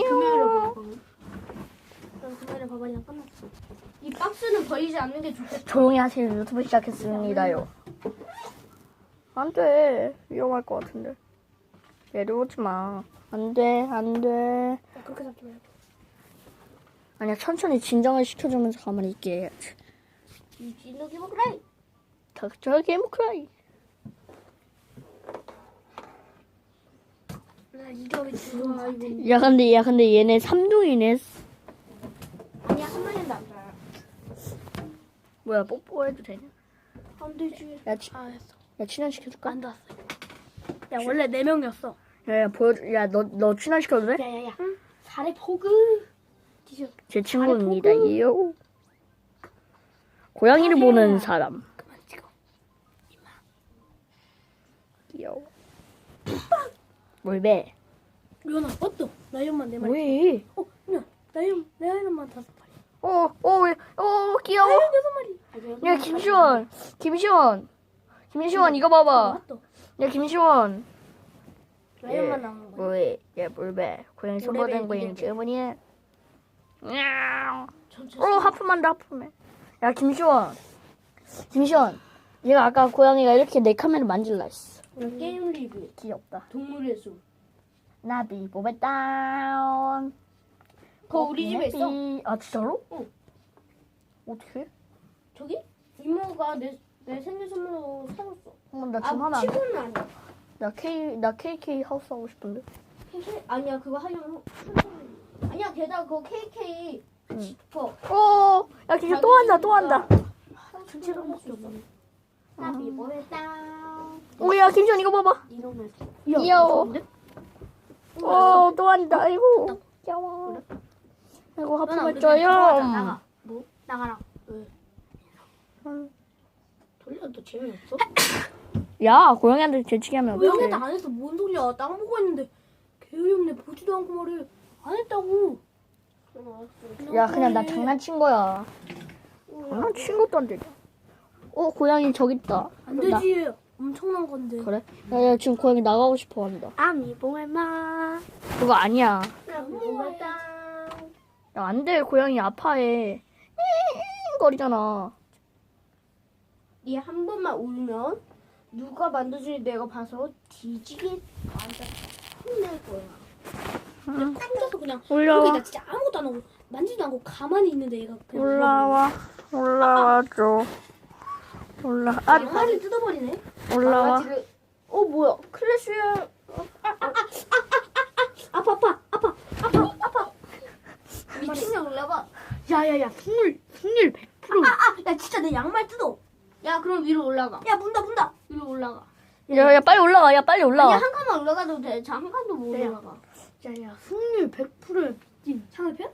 금요일에 봐봐. 난 금요일에 봐봐랑 끝났어. 이 박스는 버리지 않는 게 좋겠다. 조용히 하세요. 유튜브 시작했습니다요. 안 돼. 위험할 것 같은데. 내려오지 마. 안 돼, 안 돼. 야, 그렇게 잡지 말고. 아니야, 천천히 진정을 시켜주면서 가만히 있게 해야지. 이 진욱이 먹으라. 닥쳐 게임 크라이. 나 이거 왜 좋아 이거. 야, 근데, 야, 근데 얘네 삼둥이네. 아니야 한 마리는 남자야. 뭐야, 뽀뽀해도 되냐? 안 되지. 야, 치, 아 했어. 야 친화시켜줄까? 안 닿았어. 야 원래 네 명이었어. 야, 야, 보여줘. 야, 너, 너 친화시켜도 돼? 야 야 야. 살에 포그. 뒤져. 제 친구입니다. 이요. 고양이를. 보는 사람. 그만 찍어. 귀여워. 뭘배? 유연아 어떠? 나이언만 네 마리. 왜? 어, 야, 나이언 나이언만 다섯 마리. 어, 어, 왜? 어, 귀여워. 나이언 여섯 마리. 야, 김시원. 김시원. 김시원, 이거 봐봐. 맞다. 야, 김시원. 예. 남은 거야. 뭐해? 야, 뭘 배? 고양이 손보던 고양이 때문이야. 냐옹. 전체. 어, 하품한다, 하품해. 야, 김시원. 김시원. 얘가 아까 고양이가 이렇게 내 카메라 만질라 했어. 게임 리뷰. 귀엽다. 동물의 숲. 나비 보배 다운. 그거 우리 집에 있어. 아 진짜로? 응. 어떻게? 저기 이모가 내, 내 생일 선물로 사줬어. 한번 나 지금 하나. 아, 치고는 아니야. 나 K 나 KK 하우스 하고 싶은데. KK 아니야 그거 하려면 한- 아니야 게다가 그거 KK 응. 어, 야 진짜 또 한다 또 한다. 전체로 할수 없어. 나비 보배 다운. 오야 김시원 이거 봐봐. 귀여워. 어, 또 한다. 아이고. 귀여워. 아이고 하품했죠요. 나가. 뭐? 나가라. 왜? 음. 돌려도 재미없어? 야 고양이한테 재치기 하면 왜 어떡해? 형한테 안 했어? 뭔 소리야? 땅 보고 있는데 개어이없네 보지도 않고 말해. 안 했다고. 야 그냥 나 장난친 거야. 장난친 것도 안 되냐? 어 고양이 저기 있다. 안 나- 되지. 엄청난 건데. 그래? 야, 야 지금 고양이 나가고 싶어 한다. 아미 봉알마. 그거 아니야. 야, 안 돼. 고양이 아파해. 거리잖아. 얘 한 번만 울면 누가 만들어주니 내가 봐서 뒤지게 완전 혼낼 거야. 그냥 혼자서 그냥 올라와. 여기 나 진짜 아무것도 안 하고 만지도 않고 가만히 있는데 얘가 그냥 올라와. 올라와줘. 올라. 아, 강아지 뜯어버리네. 올라와. 강아지를- 어 뭐야? 클래시야. 어, 아, 아, 아, 아, 아, 아, 아파 아파 아파 아파 아파. 미친년 올라가. 야야야, 승률, 승률 100%. 아, 야 진짜 내 양말 뜯어. 야 그럼 위로 올라가. 야 문다 문다. 위로 올라가. 야, 야, 빨리 올라와. 야, 빨리 아니 올라와. 한 칸만 올라가도 돼. 자한 칸도 못 야. 올라가. 야야, 승률 100%야. 미친. 상대편?